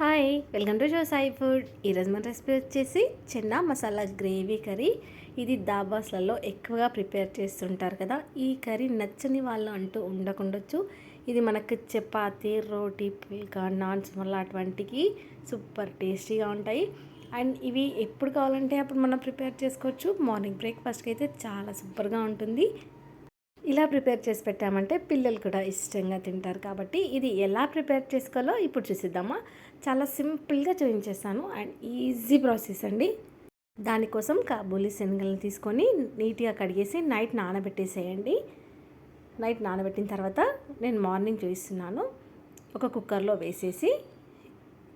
Hi welcome to show Sai food. ఈరోజు మన recipe వచ్చేసి చిన్న మసాలా గ్రేవీ కర్రీ. ఇది దాబాస్లలో ఎక్కువగా ప్రిపేర్ చేస్తుంటారు కదా ఈ కర్రీ నచ్చని వాళ్ళు అంటూ ఉండకుండొచ్చు. ఇది మనకు చపాతి రోటీ పుల్కా నాన్స్ వల్ల అటువంటికి సూపర్ టేస్టీగా ఉంటాయి. అండ్ ఇవి ఎప్పుడు కావాలంటే అప్పుడు మనం ప్రిపేర్ చేసుకోవచ్చు. మార్నింగ్ బ్రేక్ఫాస్ట్కి అయితే చాలా సూపర్గా ఉంటుంది. ఇలా ప్రిపేర్ చేసి పెట్టామంటే పిల్లలు కూడా ఇష్టంగా తింటారు కాబట్టి ఇది ఎలా ప్రిపేర్ చేసుకోవాలో ఇప్పుడు చూసిద్దామా. చాలా సింపుల్గా చూపించేస్తాను అండ్ ఈజీ ప్రాసెస్ అండి. దానికోసం కాబూలి శనగలను తీసుకొని నీట్గా కడిగేసి నైట్ నానబెట్టేసేయండి. నైట్ నానబెట్టిన తర్వాత నేను మార్నింగ్ చూపిస్తున్నాను. ఒక కుక్కర్లో వేసేసి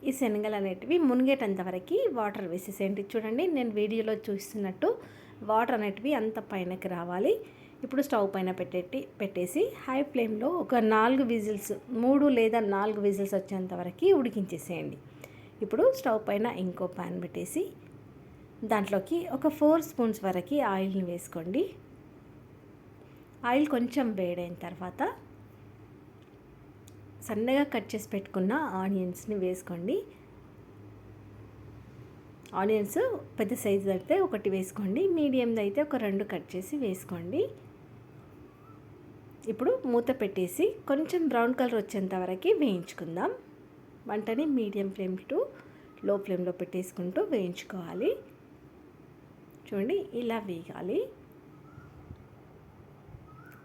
ఈ శనగలు అనేటివి మునిగేటంత వరకు వాటర్ వేసేసేయండి. చూడండి నేను వీడియోలో చూస్తున్నట్టు వాటర్ అనేటివి అంత పైనకి రావాలి. ఇప్పుడు స్టవ్ పైన పెట్టేటి పెట్టేసి హై ఫ్లేమ్లో ఒక నాలుగు విజిల్స్ మూడు లేదా నాలుగు విజిల్స్ వచ్చేంత వరకు ఉడికించేసేయండి. ఇప్పుడు స్టవ్ పైన ఇంకో ప్యాన్ పెట్టేసి దాంట్లోకి ఒక ఫోర్ స్పూన్స్ వరకు ఆయిల్ని వేసుకోండి. ఆయిల్ కొంచెం వేడైన తర్వాత సన్నగా కట్ చేసి పెట్టుకున్న ఆనియన్స్ని వేసుకోండి. ఆనియన్స్ పెద్ద సైజు అయితే ఒకటి వేసుకోండి మీడియంది అయితే ఒక రెండు కట్ చేసి వేసుకోండి. ఇప్పుడు మూత పెట్టేసి కొంచెం బ్రౌన్ కలర్ వచ్చేంత వరకు వేయించుకుందాం. వంటని మీడియం ఫ్లేమ్ టు లో ఫ్లేమ్లో పెట్టేసుకుంటూ వేయించుకోవాలి. చూడండి ఇలా వేగాలి.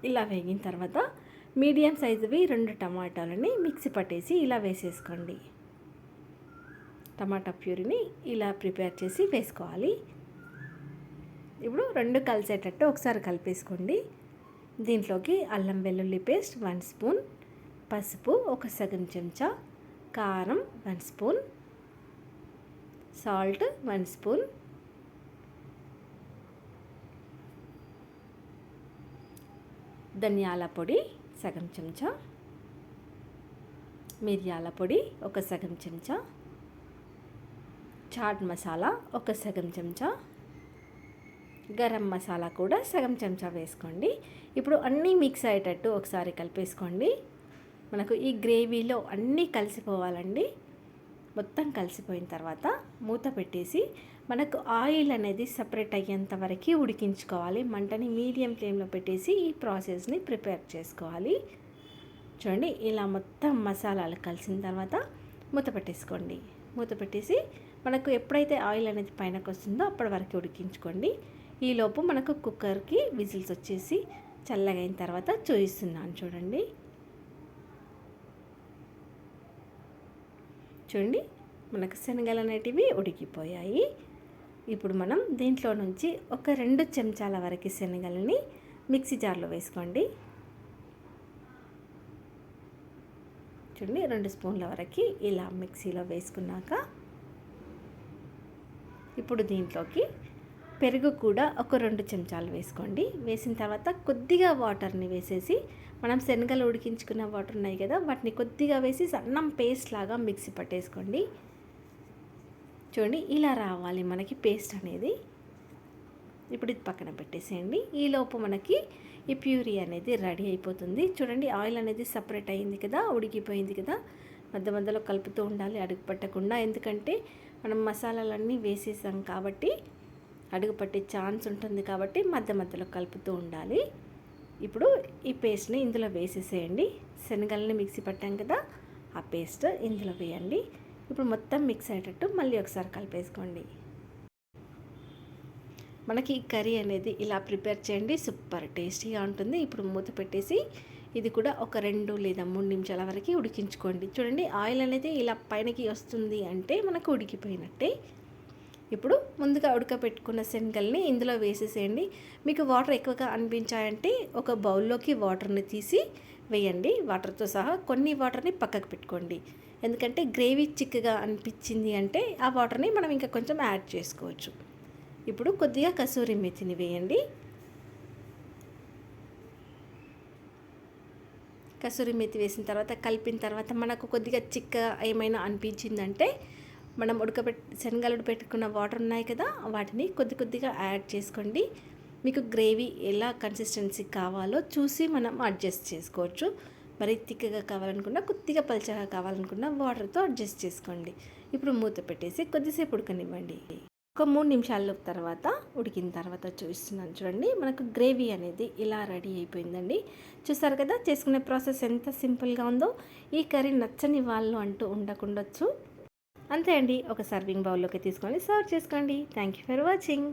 ఇలా వేగిన తర్వాత మీడియం సైజువి రెండు టమాటాలని మిక్సీ పట్టేసి ఇలా వేసేసుకోండి. టమాటా ప్యూరిని ఇలా ప్రిపేర్ చేసి వేసుకోవాలి. ఇప్పుడు రెండు కలిసేటట్టు ఒకసారి కలిపేసుకోండి. దీంట్లోకి అల్లం వెల్లుల్లి పేస్ట్ వన్ స్పూన్ పసుపు ఒక సగం చెంచా కారం one spoon salt one spoon ధనియాల పొడి సగం చెంచా మిరియాల పొడి ఒక సగం చెంచా చాట్ మసాలా ఒక సగం చెంచా గరం మసాలా కూడా సగం చెంచా వేసుకోండి. ఇప్పుడు అన్నీ మిక్స్ అయ్యేటట్టు ఒకసారి కలిపేసుకోండి. మనకు ఈ గ్రేవీలో అన్నీ కలిసిపోవాలండి. మొత్తం కలిసిపోయిన తర్వాత మూత పెట్టేసి మనకు ఆయిల్ అనేది సపరేట్ అయ్యేంత వరకు ఉడికించుకోవాలి. మంటని మీడియం ఫ్లేమ్లో పెట్టేసి ఈ ప్రాసెస్ని ప్రిపేర్ చేసుకోవాలి. చూడండి ఇలా మొత్తం మసాలాలు కలిసిన తర్వాత మూత పెట్టేసుకోండి. మూత పెట్టేసి మనకు ఎప్పుడైతే ఆయిల్ అనేది పైనకు వస్తుందో అప్పటి వరకు ఉడికించుకోండి. ఈలోపు మనకు కుక్కర్కి విజిల్స్ వచ్చేసి చల్లగా అయిన తర్వాత చూపిస్తున్నాను చూడండి. చూడండి మనకు శనగలు అనేటివి ఉడికిపోయాయి. ఇప్పుడు మనం దీంట్లో నుంచి ఒక రెండు చెంచాల వరకు శనగలని మిక్సీ జార్లో వేసుకోండి. చూడండి రెండు స్పూన్ల వరకు ఇలా మిక్సీలో వేసుకున్నాక ఇప్పుడు దీంట్లోకి పెరుగు కూడా ఒక రెండు చెంచాలు వేసుకోండి. వేసిన తర్వాత కొద్దిగా వాటర్ని వేసేసి మనం శనగలు ఉడికించుకున్న వాటర్ ఉన్నాయి కదా వాటిని కొద్దిగా వేసి సన్నం పేస్ట్ లాగా మిక్సీ పట్టేసుకోండి. చూడండి ఇలా రావాలి మనకి పేస్ట్ అనేది. ఇప్పుడు ఇది పక్కన పెట్టేసేయండి. ఈలోపు మనకి ఈ ప్యూరీ అనేది రెడీ అయిపోతుంది. చూడండి ఆయిల్ అనేది సపరేట్ అయింది కదా ఉడికిపోయింది కదా. మధ్య మధ్యలో కలుపుతూ ఉండాలి అడుగు పట్టకుండా. ఎందుకంటే మనం మసాలాలన్నీ వేసేసాం కాబట్టి అడుగు పట్టే ఛాన్స్ ఉంటుంది కాబట్టి మధ్య మధ్యలో కలుపుతూ ఉండాలి. ఇప్పుడు ఈ పేస్ట్ని ఇందులో వేసేసేయండి. శనగల్ని మిక్సీ పట్టాం కదా ఆ పేస్ట్ ఇందులో వేయండి. ఇప్పుడు మొత్తం మిక్స్ అయ్యేటట్టు మళ్ళీ ఒకసారి కలిపేసుకోండి. మనకి ఈ కర్రీ అనేది ఇలా ప్రిపేర్ చేయండి. సూపర్ టేస్టీగా ఉంటుంది. ఇప్పుడు మూత పెట్టేసి ఇది కూడా ఒక రెండు లేదా మూడు నిమిషాల వరకు ఉడికించుకోండి. చూడండి ఆయిల్ అనేది ఇలా పైనకి వస్తుంది అంటే మనకు ఉడికిపోయినట్టే. ఇప్పుడు ముందుగా ఉడకపెట్టుకున్న శనగల్ని ఇందులో వేసేసేయండి. మీకు వాటర్ ఎక్కువగా అనిపించాయంటే ఒక బౌల్లోకి వాటర్ని తీసి వేయండి. వాటర్తో సహా కొన్ని వాటర్ని పక్కకు పెట్టుకోండి. ఎందుకంటే గ్రేవీ చిక్కగా అనిపించింది అంటే ఆ వాటర్ని మనం ఇంకా కొంచెం యాడ్ చేసుకోవచ్చు. ఇప్పుడు కొద్దిగా కసూరి మెతిని వేయండి. కసూరి మెతి వేసిన తర్వాత కలిపిన తర్వాత మనకు కొద్దిగా చిక్క ఏమైనా అనిపించిందంటే మనం ఉడకబెట్ శనగలు పెట్టుకున్న వాటర్ ఉన్నాయి కదా వాటిని కొద్ది కొద్దిగా యాడ్ చేసుకోండి. మీకు గ్రేవీ ఎలా కన్సిస్టెన్సీ కావాలో చూసి మనం అడ్జస్ట్ చేసుకోవచ్చు. మరి తిక్కగా కావాలనుకున్నా కొద్దిగా పల్చగా కావాలనుకున్నా వాటర్తో అడ్జస్ట్ చేసుకోండి. ఇప్పుడు మూత పెట్టేసి కొద్దిసేపు ఉడకనివ్వండి. ఒక మూడు నిమిషాల తర్వాత ఉడికిన తర్వాత చూస్తున్నాను చూడండి. మనకు గ్రేవీ అనేది ఇలా రెడీ అయిపోయిందండి. చూసారు కదా చేసుకునే ప్రాసెస్ ఎంత సింపుల్గా ఉందో ఈ కర్రీ నచ్చని వాళ్ళు అంటూ ఉండకుండొచ్చు. అంతే అండి ఒక సర్వింగ్ బౌల్లోకి తీసుకొని సర్వ్ చేసుకోండి. Thank you for watching.